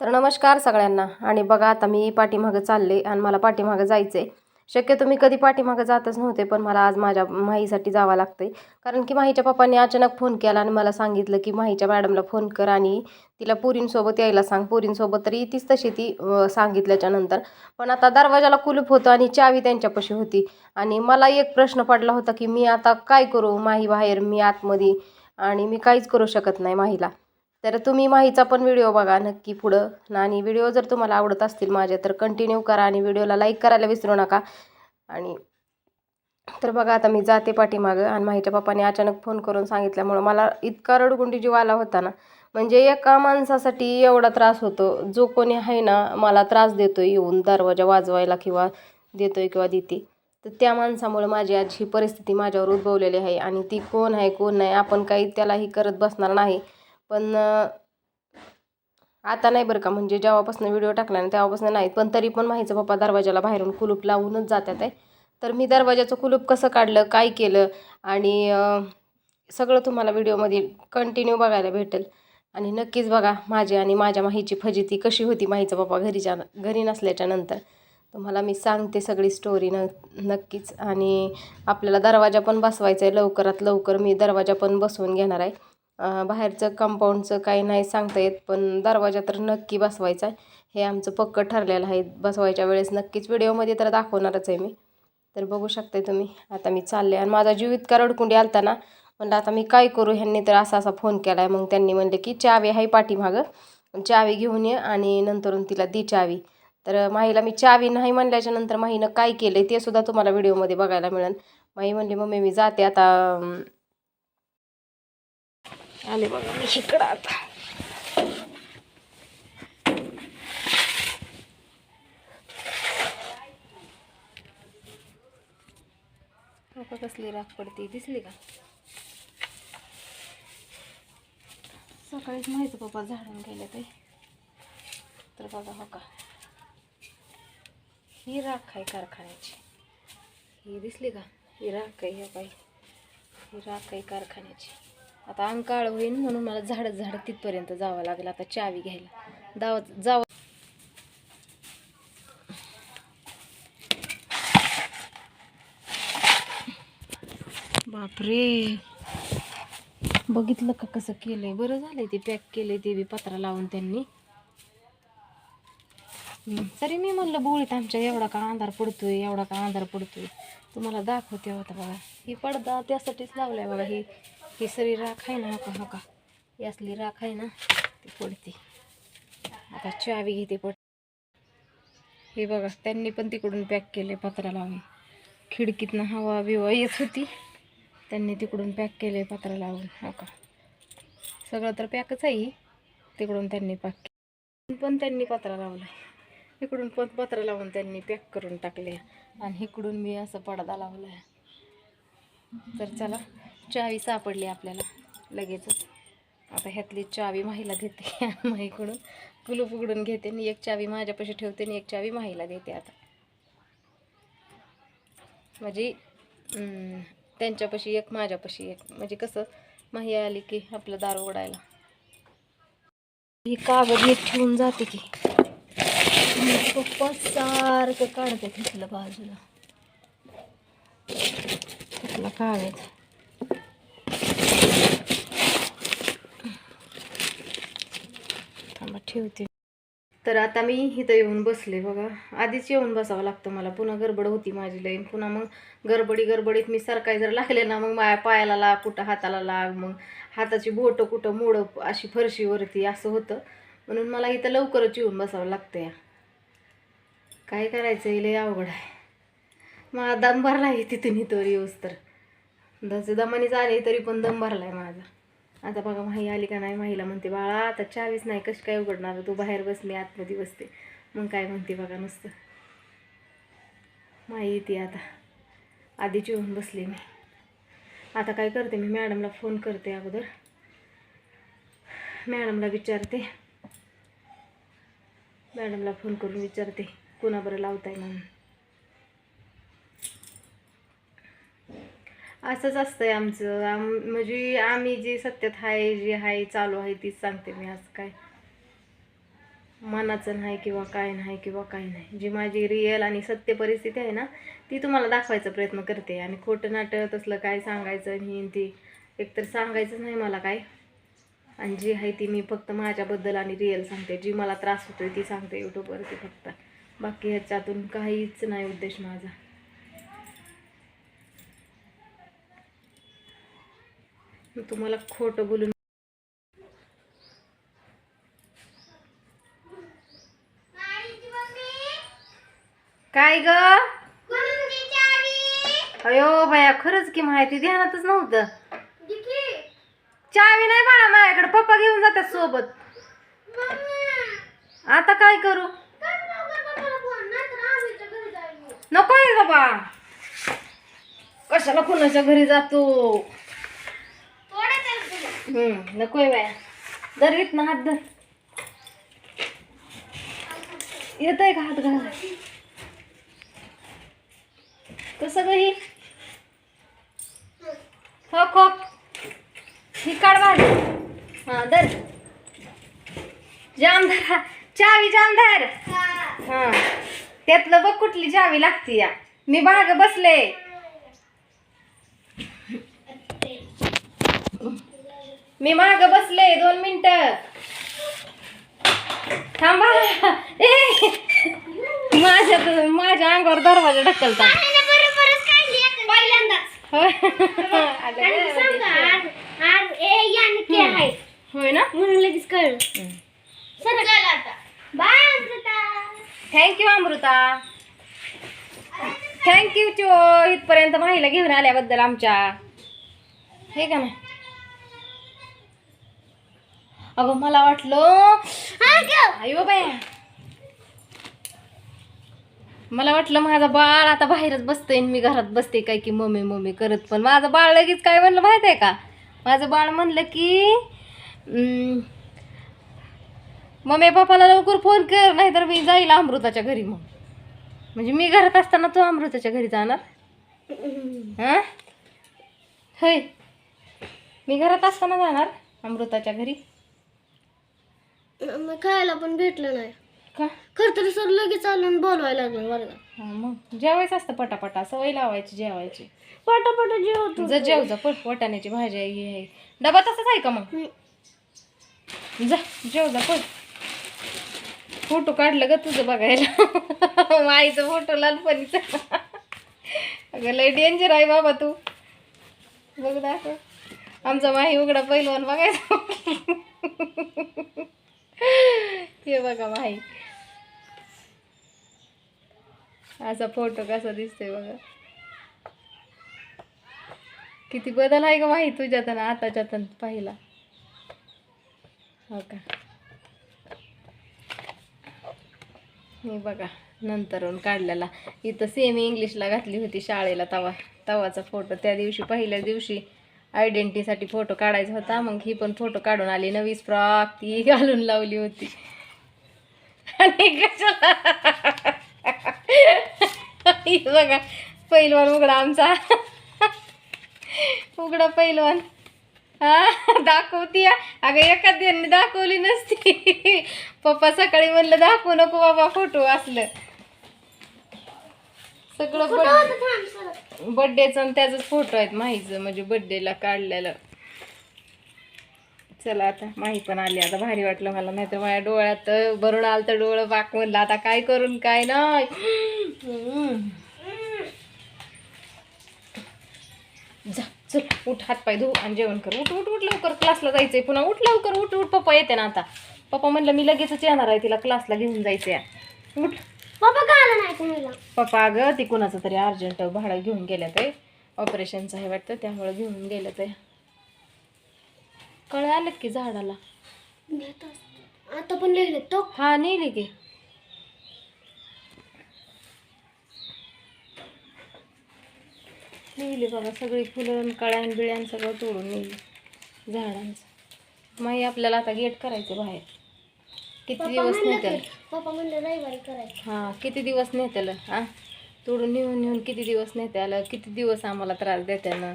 तर नमस्कार सगळ्यांना. आणि बघा आता मी पाठीमागं चालले आणि मला पाठीमागं जायचं आहे शक्यतो मी कधी पाठीमागं जातच नव्हते पण मला आज माझ्या माहीसाठी जावं लागतं आहे कारण की माहीच्या पप्पांनी अचानक फोन केला आणि मला सांगितलं की माहीच्या मॅडमला फोन कर आणि तिला पुरींसोबत यायला सांग. पुरींसोबत तरी तीच तशी ती सांगितल्याच्या सांगितल्याच्यानंतर पण आता दरवाजाला कुलूप होतं आणि चावी त्यांच्यापाशी होती. आणि मला एक प्रश्न पडला होता की मी आता काय करू? माही बाहेर मी आतमध्ये आणि मी काहीच करू शकत नाही माहीला. तर तुम्ही माहीचा पण व्हिडिओ बघा नक्की पुढं. आणि व्हिडिओ जर तुम्हाला आवडत असतील माझे तर कंटिन्यू करा आणि व्हिडिओला लाईक करायला विसरू नका. आणि तर बघा आता मी जाते पाठीमागं आणि माहीच्या पप्पाने अचानक फोन करून सांगितल्यामुळं मला इतका रडगुंडी जीव आला होता ना. म्हणजे एका माणसासाठी एवढा त्रास होतो. जो कोणी आहे ना मला त्रास देतो येऊन दरवाजा वाजवायला किंवा देतोय किंवा देते. तर त्या माणसामुळे माझी आज ही परिस्थिती माझ्यावर उद्भवलेली आहे. आणि ती कोण आहे कोण नाही आपण काही त्यालाही करत बसणार नाही. पण आता नाही बरं का. म्हणजे जेव्हापासून व्हिडिओ टाकला ना तेव्हापासून नाही पण तरी पण माहीचं पप्पा दरवाजाला बाहेरून कुलूप लावूनच जातात आहे. तर मी दरवाजाचं कुलूप कसं काढलं काय केलं आणि सगळं तुम्हाला व्हिडिओमध्ये कंटिन्यू बघायला भेटेल. आणि नक्कीच बघा माझी आणि माझ्या माहीची फजिती कशी होती माहीचा पप्पा घरीच्या घरी नसल्याच्या नंतर. तुम्हाला मी सांगते सगळी स्टोरी न नक्कीच. आणि आपल्याला दरवाजा पण बसवायचा आहे लवकरात लवकर मी दरवाजा पण बसवून घेणार आहे. बाहेरचं कंपाऊंडचं काही नाही सांगता येत पण दरवाजा तर नक्की बसवायचा आहे. हे आमचं पक्कं ठरलेलं आहे. बसवायच्या वेळेस नक्कीच व्हिडिओमध्ये तर दाखवणारच आहे मी. तर बघू शकते तुम्ही. आता मी चालले आणि माझा जीव इतका रडकुंडी आलता ना म्हणलं आता मी काय करू? ह्यांनी तर असा असा फोन केला आहे मग त्यांनी म्हणले की चावी आहे पाठीमागं. चावी घेऊन ये आणि नंतरून तिला दी चावी. तर माहीला मी चावी नाही म्हणल्याच्या नंतर माहीनं काय केलं ते सुद्धा तुम्हाला व्हिडिओमध्ये बघायला मिळेल. माही म्हणली मम्मी मी जाते आता आले बघा मी इकडं आता. हो कसली राख पडते. दिसली का? सकाळीच माहिती पप्पा झाडून गेले ते. तर बघा हो का. ही राख आहे कारखान्याची. ही दिसली का? ही राख आहे ह्या बाई. ही राख आहे कारखान्याची. आता अंकाळ होईन म्हणून मला झाडं झाडं तिथपर्यंत जावं लागलं. आता चावी घ्यायला. जाव जावं बापरे. बघितलं का कसं केलंय? बरं झालंय ते पॅक केलंय ते बी पत्रा लावून त्यांनी. तरी मी म्हणलं बोळीत आमच्या एवढा का अंधार पडतोय? एवढा का अंधार पडतोय? तुम्हाला दाखवते होता बघा. ही पडदा त्यासाठीच लावलाय बघा ही ही सगळी राख आहे ना का हका ही असली राख आहे ना ती पडते आता चावी घेते पट. हे बघा त्यांनी पण तिकडून पॅक केले पत्रा लावून खिडकीतनं हवा बिवा येत होती. त्यांनी तिकडून पॅक केले पत्रा लावून हका सगळं तर पॅकच आहे. तिकडून त्यांनी पॅक केलं पण त्यांनी पत्रा लावलाय. इकडून पण पत्रा लावून त्यांनी पॅक करून टाकले आणि इकडून मी असं पडदा लावलाय. तर चला चावी सापडली आपल्याला. लगेचच. आता ह्यातली चावी माहीला देते. आणि माहीकडून कुलूप उघडून घेते आणि एक चावी माझ्यापाशी ठेवते आणि एक चावी माहीला देते आता. म्हणजे, माझी त्यांच्यापाशी एक माझ्यापाशी एक. म्हणजे कसं माही आली की आपलं दार उघडायला ही कागद नीट ठेवून जाते की. पप्पा सारखं काढते तिथलं बाजूला. तिथला कागद थांबा ठेवते. तर आता मी इथं येऊन बसले बघा. आधीच येऊन बसावं लागतं मला. पुन्हा गडबड होती माझी लईन पुन्हा मग गडबडी गडबडीत मी सरकाय जर लागले ना मग माझ्या पायाला लाग कुठं हाताला लाग मग हाताची बोटं कुठं मोड अशी फरशीवरती असं होतं. म्हणून मला इथं लवकरच येऊन बसावं लागतं या काय करायचं लई अवघड आहे. माझा दम भरला आहे तिथून इथं येऊस तर. दस दमाने झाले तरी पण दम भरला आहे माझा. आता बघा माही आली का नाही? माहीला म्हणते बाळा आता चावीस नाही कशी काय उघडणार? तू बाहेर बस मी आतमध्ये बसते मग काय म्हणते बघा नुसतं. माही येते आता. आधीच येऊन बसले मी. आता काय करते मी? मॅडमला फोन करते अगोदर. मॅडमला विचारते. मॅडमला फोन करून विचारते कोणाबरं लावताय म्हणून? असंच असतंय आमचं. आम म्हणजे आम्ही जे सत्यात आहे जे आहे चालू आहे तीच सांगते मी असं काय. मनाचं नाही किंवा काय नाही किंवा काय नाही. जी माझी रिअल आणि सत्य परिस्थिती आहे ना ती तुम्हाला दाखवायचा प्रयत्न करते. आणि खोटं नाटं तसलं काय सांगायचं ही ती एकतर सांगायचं नाही मला काय. आणि जी आहे ती मी फक्त माझ्याबद्दल आणि रिअल सांगते. जी मला त्रास होतोय ती सांगते यूट्यूबवरती फक्त. बाकी ह्याच्यातून काहीच नाही उद्देश माझा. तुम्हाला खोटं बोलून काय ग? अयो बाया खरंच की माहिती ध्यानातच नव्हतं. चावी नाही बाळा माझ्याकडे पप्पा घेऊन जातात सोबत. आता काय करू? नको बाबा. कशाला कोणाच्या घरी जातो? हम्म नकोय बाया. धर घेत ना हात धर. येत आहे का हात घाल कसं ग ही हो खो ही काढ बाहेर. हा धर. जामदार चावी जामदार हा. त्यातलं बघ कुठली चावी लागती या मी बाग बसले. मी माग बसले दोन मिनिट. थांबा. ए. माझ्या माझ्या अंगावर दरवाजा ढकलता. होय होय ना? म्हणून लगेच कळलं. थँक्यू अमृता. थँक्यू चो. इथपर्यंत माहिला घेऊन आल्याबद्दल आमच्या. हे का नाही? अगं मला वाटलं बाय मला वाटलं माझं बाळ आता बाहेरच बसतंय आणि मी घरात बसते काय की मम्मी मम्मी करत पण. माझं बाळ लगेच काय म्हणलं माहीत आहे का? माझं बाळ म्हणलं की मम्मी पप्पाला लवकर फोन कर नाहीतर मी जाईल अमृताच्या घरी मग. म्हणजे मी घरात असताना तू अमृताच्या घरी जाणार? हां? होय. मी घरात असताना जाणार अमृताच्या घरी. मग खायला पण भेटलं नाही. का? खर तर सर लगेच आलं आणि बोलवायला लागलं वर्गात हां मग जेवायचं असतं पटापटा सवय लावायची जेवायची. पटापट जेवतो. जा जेव जा पट वाटाण्याची भाजी आहे हे आहे. डबा तसाच आहे का मग? जा जेव जा पट फोटो काढलं ग तुझं बघायला. माईचं फोटो लहानपणीचा. अगं लय डेंजर आहे बाबा तू. बघ दाखव आमचा माही उघडा पहिलवान बघायचा. हे बघा माही असा फोटो कसा दिसतोय बघा. किती बदल आहे का माही तुझ्यात ना आताच्यात पाहिला. हो का? हे बघा नंतरून काढलेला. इथं सेमी इंग्लिशला घातली होती शाळेला तवा. तवाचा फोटो त्या दिवशी पहिल्या दिवशी आयडेंटिटीसाठी फोटो काढायचा होता. मग ही पण फोटो काढून आली. नवीच फ्रॉक ती घालून लावली होती. आणि कशाला? बघा पहिलवान उघडा आमचा. उघडा पहिलवान हा दाखवती. अगं एखाद्याने दाखवली नसती. पप्पा सकाळी म्हणलं दाखवू नको बाबा फोटो असलं. सगळं बड्डेचं आणि त्याचाच फोटो आहेत माहीचं म्हणजे बड्डेला काढलेलं. चला आता माही पण आली आता भारी वाटलं मला. नाही तर माझ्या डोळ्यात भरून आलं तर डोळं बाक म्हणलं आता काय करून काय नाही. जा चल उठ हात पाय धू आणि जेवण कर. उठ उठ उठ लवकर क्लासला जायचंय पुन्हा. उठ लवकर उठ उठ पप्पा येते ना आता. पप्पा म्हणलं मी लगेचच येणार आहे तिला क्लासला घेऊन जायचंय. उठ. बाबा का आला नाही तुम्हाला पप्पा अगं ती कुणाचं तरी अर्जंट भाडं घेऊन गेल्यात आहे ऑपरेशनचं आहे वाटतं त्यामुळे घेऊन गेल्यात आहे कळे आलं की झाडाला. आता पण लिहिले तो? हा नेली की. नेली बघा सगळी फुलं कळ्यान बिळ्यान सगळं तोडून नेली झाडांचं. माही आपल्याला आता गेट करायचं बाहेर. किती दिवस नेत्याला? पप्पा म्हणलं रविवारी करायचं. हां किती दिवस नेत्याला? हां तोडून नेऊन नेऊन किती दिवस नेत्याला? किती दिवस आम्हाला त्रास देत्यानं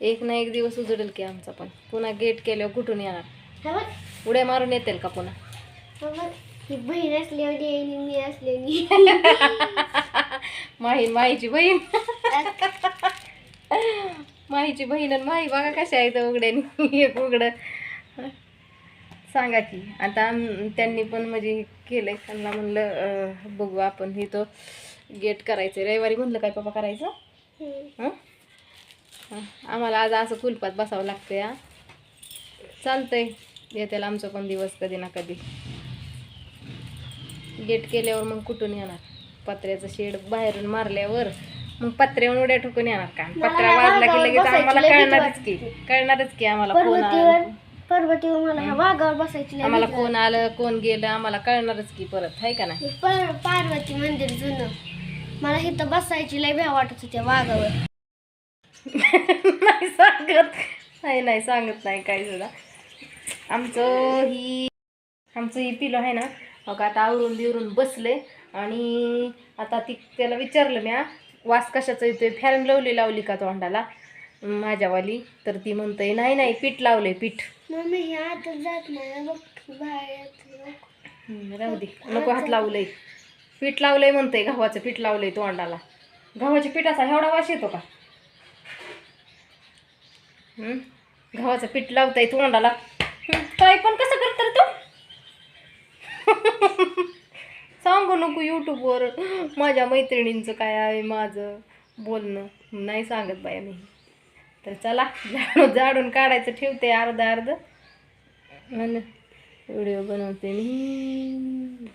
एक ना एक दिवस उजडेल की आमचा पण. पुन्हा गेट केल्यावर कुठून येणार? उड्या मारून येतील का पुन्हा? बहीण असल्याने आणि मी असल्याने माही माहीची बहीण. माहीची बहीण आणि माही बघा कशा आहेत उघड्याने. एक उघडं. सांगा की. आता त्यांनी पण म्हणजे केलंय. त्यांना म्हणलं बघू आपण हे तो गेट करायचं रविवारी म्हणलं काय पप्पा करायचं. हं? आम्हाला आज असं कुलपात बसावं लागतं या चालतंय. येतील आमचं पण दिवस कधी ना कधी. गेट केल्यावर मग कुठून येणार? पत्र्याचं शेड बाहेरून मारल्यावर मग पत्र्यावर उड्या ठोकून येणार का? पत्रा वाजला की लगेच आम्हाला कळणारच की. कळणारच की आम्हाला कोण मला. ह्या वाघावर बसायची लई आम्हाला कोण आलं कोण गेलं आम्हाला कळणारच की परत आहे का नाही. पर पार्वती मंदिर जुनं. मला इथं बसायची लय भ्या वाटत होत्या वाघावर. नाही सांगत. नाही नाही सांगत नाही काही सुद्धा. आमचं ही आमचं ही पिलो आहे ना मग आता आवरून बिवरून बसले आणि आता ती त्याला विचारलं मी वास कशाचा येतोय? फॅन लावली लावली का तोंडाला? माझ्यावाली तर ती म्हणतंय नाही नाही पीठ लावलंय पीठ. मम्मी हे आता जात नाही बघ बाहेर येते. हम्म, राहू दे. नको हात लावलंय पीठ लावलंय म्हणतंय गव्हाचं पीठ लावलंय तोंडाला. गव्हाच्या पिठाचा एवढा वास येतो का? गव्हाचं पीठ लावताय तोंडाला. काय पण कसं करत तू? सांगू नको यूट्यूबवर माझ्या मैत्रिणींचं काय आहे माझं बोलणं. नाही सांगत बाया मी. तर चला झाडून झाडून काढायचं ठेवते अर्ध अर्ध. आणि व्हिडिओ बनवते मी.